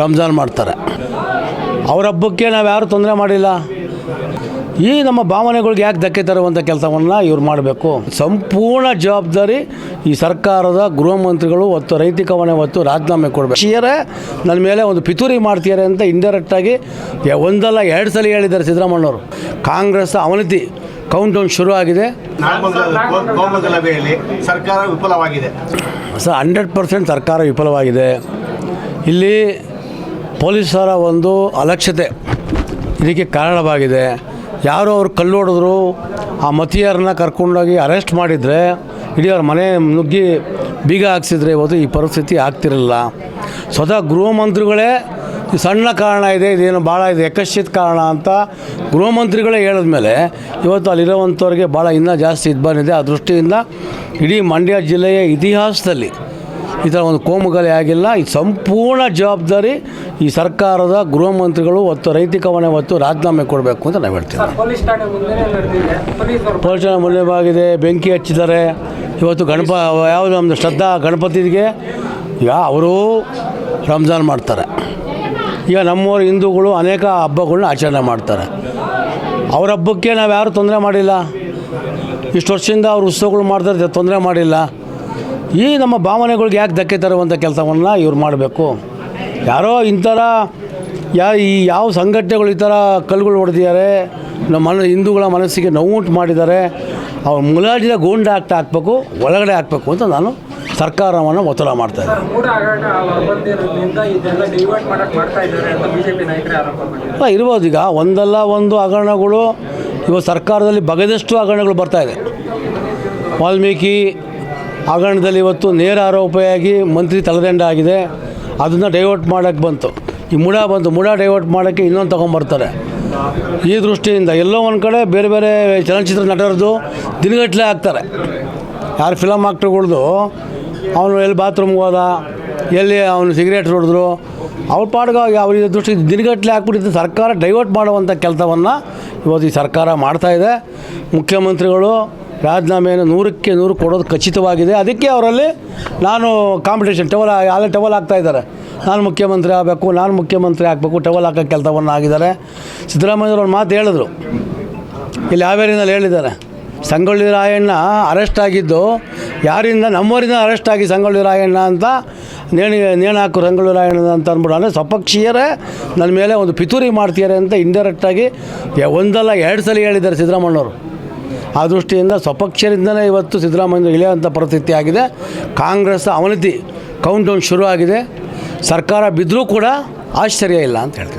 ರಂಜಾನ್ ಮಾಡ್ತಾರೆ. ಅವ್ರ ಹಬ್ಬಕ್ಕೆ ನಾವು ಯಾರು ತೊಂದರೆ ಮಾಡಿಲ್ಲ. ಈ ನಮ್ಮ ಭಾವನೆಗಳಿಗೆ ಯಾಕೆ ಧಕ್ಕೆ ತರುವಂಥ ಕೆಲಸವನ್ನು ಇವ್ರು ಮಾಡಬೇಕು. ಸಂಪೂರ್ಣ ಜವಾಬ್ದಾರಿ ಈ ಸರ್ಕಾರದ ಗೃಹ ಮಂತ್ರಿಗಳು ಹೊತ್ತು ರೈತಿಕ ಹೊಣೆ ಹೊತ್ತು ರಾಜೀನಾಮೆ ಕೊಡಬೇಕು. ಶಿಯರೇ ನನ್ನ ಮೇಲೆ ಒಂದು ಪಿತೂರಿ ಮಾಡ್ತಿದ್ದಾರೆ ಅಂತ ಇಂಡೈರೆಕ್ಟಾಗಿ ಒಂದಲ್ಲ ಎರಡು ಸಲ ಹೇಳಿದ್ದಾರೆ ಸಿದ್ದರಾಮಣ್ಣವರು ಕಾಂಗ್ರೆಸ್ ಅವನತಿ ಕೌಂಟ್ ಡೌನ್ ಶುರು ಆಗಿದೆ. ಸರ್ಕಾರ ವಿಫಲವಾಗಿದೆ. ಸರ್ ಹಂಡ್ರೆಡ್ ಪರ್ಸೆಂಟ್ ಸರ್ಕಾರ ವಿಫಲವಾಗಿದೆ. ಇಲ್ಲಿ ಪೊಲೀಸರ ಒಂದು ಅಲಕ್ಷ್ಯತೆ. ಇದಕ್ಕೆ ಕಾರಣವಾಗಿದೆ. ಯಾರೋ ಅವ್ರು ಕಲ್ಲು ಹೊಡೆದ್ರು, ಆ ಮತೀಯರನ್ನ ಕರ್ಕೊಂಡೋಗಿ ಅರೆಸ್ಟ್ ಮಾಡಿದರೆ, ಇಡೀ ಅವ್ರ ಮನೆ ನುಗ್ಗಿ ಬೀಗ ಹಾಕ್ಸಿದ್ರೆ ಇವತ್ತು ಈ ಪರಿಸ್ಥಿತಿ ಆಗ್ತಿರಲಿಲ್ಲ ಸ್ವತಃ ಗೃಹ ಮಂತ್ರಿಗಳೇ ಸಣ್ಣ ಕಾರಣ ಇದೆ, ಇದೇನು ಭಾಳ ಇದೆ ಯಕಶ್ಚಿತ್ ಕಾರಣ ಅಂತ ಗೃಹ ಮಂತ್ರಿಗಳೇ ಹೇಳಿದ್ಮೇಲೆ ಇವತ್ತು ಅಲ್ಲಿರೋವಂಥವ್ರಿಗೆ ಭಾಳ ಇನ್ನೂ ಜಾಸ್ತಿ ಇದು ಬಂದಿದೆ ಆ ದೃಷ್ಟಿಯಿಂದ ಇಡೀ ಮಂಡ್ಯ ಜಿಲ್ಲೆಯ ಇತಿಹಾಸದಲ್ಲಿ ಈ ಥರ ಒಂದು ಕೋಮುಗಲೆ ಆಗಿಲ್ಲ. ಈ ಸಂಪೂರ್ಣ ಜವಾಬ್ದಾರಿ ಈ ಸರ್ಕಾರದ ಗೃಹ ಮಂತ್ರಿಗಳು ಮತ್ತು ರೈತಿಕ ಮತ್ತು ಹೊತ್ತು ರಾಜೀನಾಮೆ ಕೊಡಬೇಕು ಅಂತ ನಾವು ಹೇಳ್ತೀವಿ. ಪೊಲೀಸ್ ಠಾಣೆ ಮುನ್ನೆಬಾಗಿದೆ ಬೆಂಕಿ ಹಚ್ಚಿದ್ದಾರೆ. ಇವತ್ತು ಗಣಪ ಯಾವುದು ನಮ್ಮದು ಶ್ರದ್ಧಾ ಗಣಪತಿಗೆ ಯಾ ಅವರು ರಂಜಾನ್ ಮಾಡ್ತಾರೆ. ಈಗ ನಮ್ಮೂರು ಹಿಂದೂಗಳು ಅನೇಕ ಹಬ್ಬಗಳನ್ನ ಆಚರಣೆ ಮಾಡ್ತಾರೆ. ಅವ್ರ ಹಬ್ಬಕ್ಕೆ ನಾವು ಯಾರು ತೊಂದರೆ ಮಾಡಿಲ್ಲ. ಇಷ್ಟು ವರ್ಷದಿಂದ ಅವ್ರು ಉತ್ಸವಗಳು ಮಾಡ್ತಾರೆ ತೊಂದರೆ ಮಾಡಿಲ್ಲ. ಈ ನಮ್ಮ ಭಾವನೆಗಳಿಗೆ ಯಾಕೆ ಧಕ್ಕೆ ತರುವಂಥ ಕೆಲಸವನ್ನು ಇವ್ರು ಮಾಡಬೇಕು? ಯಾರೋ ಇಂಥರ ಯಾ ಈ ಯಾವ ಸಂಘಟನೆಗಳು ಈ ಥರ ಕಲ್ಲುಗಳು ಹೊಡೆದಿದ್ದಾರೆ ನಮ್ಮ ಮನ ಹಿಂದೂಗಳ ಮನಸ್ಸಿಗೆ ನೋವುಂಟು ಮಾಡಿದ್ದಾರೆ ಅವ್ರ ಮುಲಾಜಿದ ಗೂಂಡ ಆಕ್ಟ್ ಹಾಕಬೇಕು ಒಳಗಡೆ ಹಾಕಬೇಕು ಅಂತ ನಾನು ಸರ್ಕಾರವನ್ನು ಒತ್ತಡ ಮಾಡ್ತಾ ಅಲ್ಲ ಇರ್ಬೋದು ಈಗ ಒಂದಲ್ಲ ಒಂದು ಹಗರಣಗಳು ಇವತ್ತು ಸರ್ಕಾರದಲ್ಲಿ ಬಗೆದಷ್ಟು ಹಗರಣಗಳು ಬರ್ತಾಯಿದೆ ವಾಲ್ಮೀಕಿ ಹಗರಣದಲ್ಲಿ ಇವತ್ತು ನೇರ ಆರೋಪಿಯಾಗಿ ಮಂತ್ರಿ ತಲೆದಂಡ ಆಗಿದೆ. ಅದನ್ನು ಡೈವರ್ಟ್ ಮಾಡೋಕ್ಕೆ ಬಂತು. ಈ ಮುಡ ಬಂತು. ಮುಡ ಡೈವರ್ಟ್ ಮಾಡೋಕ್ಕೆ ಇನ್ನೊಂದು ತೊಗೊಂಬರ್ತಾರೆ. ಈ ದೃಷ್ಟಿಯಿಂದ ಎಲ್ಲೋ ಒಂದು ಕಡೆ ಬೇರೆ ಬೇರೆ ಚಲನಚಿತ್ರ ನಟರದ್ದು ದಿನಗಟ್ಟಲೆ ಹಾಕ್ತಾರೆ ಯಾರು ಫಿಲಮ್ ಆಕ್ಟ್ರುಗಳ್ದು ಅವನು ಎಲ್ಲಿ ಬಾತ್ರೂಮ್ಗೆ ಹೋದ, ಎಲ್ಲಿ ಅವನು ಸಿಗರೇಟ್ ಹೊಡೆದ್ರು, ಅವ್ರ ಪಾಡ್ಗಾಗಿ ಅವ್ರ ದೃಷ್ಟಿ ದಿನಗಟ್ಟಲೆ ಹಾಕ್ಬಿಟ್ಟಿದ್ದು ಸರ್ಕಾರ ಡೈವರ್ಟ್ ಮಾಡುವಂಥ ಕೆಲಸವನ್ನು ಇವತ್ತು ಈ ಸರ್ಕಾರ ಮಾಡ್ತಾಯಿದೆ ಮುಖ್ಯಮಂತ್ರಿಗಳು ರಾಜೀನಾಮೆಯನ್ನು ನೂರಕ್ಕೆ ನೂರು ಕೊಡೋದು ಖಚಿತವಾಗಿದೆ. ಅದಕ್ಕೆ ಅವರಲ್ಲಿ ನಾನು ಕಾಂಪಿಟೇಷನ್ ಟವಲ್ ಅಲ್ಲೇ ಟವಲ್ ಆಗ್ತಾ ಇದ್ದಾರೆ. ನಾನು ಮುಖ್ಯಮಂತ್ರಿ ಆಗಬೇಕು, ನಾನು ಮುಖ್ಯಮಂತ್ರಿ ಆಗಬೇಕು ಟವಲ್ ಹಾಕೋ ಕೆಲಸವನ್ನು ಆಗಿದ್ದಾರೆ. ಸಿದ್ದರಾಮಯ್ಯವ್ರು ಒಂದು ಮಾತು ಹೇಳಿದ್ರು. ಇಲ್ಲಿ ಹಾವೇರಿನಲ್ಲಿ ಹೇಳಿದ್ದಾರೆ. ಸಂಗೊಳ್ಳಿ ರಾಯಣ್ಣ ಅರೆಸ್ಟ್ ಆಗಿದ್ದು, ಯಾರಿಂದ ನಮ್ಮವರಿಂದ ಅರೆಸ್ಟ್ ಆಗಿ ಸಂಗೊಳ್ಳಿ ರಾಯಣ್ಣ ಅಂತ ನೇಣಿ ನೇಣು ಹಾಕು ಸಂಗೊಳ್ಳಿ ರಾಯಣ್ಣ ಅಂತ ಅಂದ್ಬಿಟ್ಟು ಅಂದರೆ ಸ್ವಪಕ್ಷೀಯರೇ ನನ್ನ ಮೇಲೆ ಒಂದು ಪಿತೂರಿ ಮಾಡ್ತಿದ್ದಾರೆ ಅಂತ ಇಂಡೈರೆಕ್ಟಾಗಿ ಒಂದಲ್ಲ ಎರಡು ಸಲ ಹೇಳಿದ್ದಾರೆ ಸಿದ್ದರಾಮಣ್ಣವರು ಆ ದೃಷ್ಟಿಯಿಂದ ಸ್ವಪಕ್ಷರಿಂದಲೇ ಇವತ್ತು ಸಿದ್ದರಾಮಯ್ಯ ಇಳಿಯುವಂಥ ಪರಿಸ್ಥಿತಿ ಆಗಿದೆ. ಕಾಂಗ್ರೆಸ್ ಅವನತಿ ಕೌಂಟ್ ಡೌನ್ ಶುರು ಸರ್ಕಾರ ಬಿದ್ದರೂ ಕೂಡ ಆಶ್ಚರ್ಯ ಇಲ್ಲ ಅಂತ ಹೇಳ್ತೀನಿ.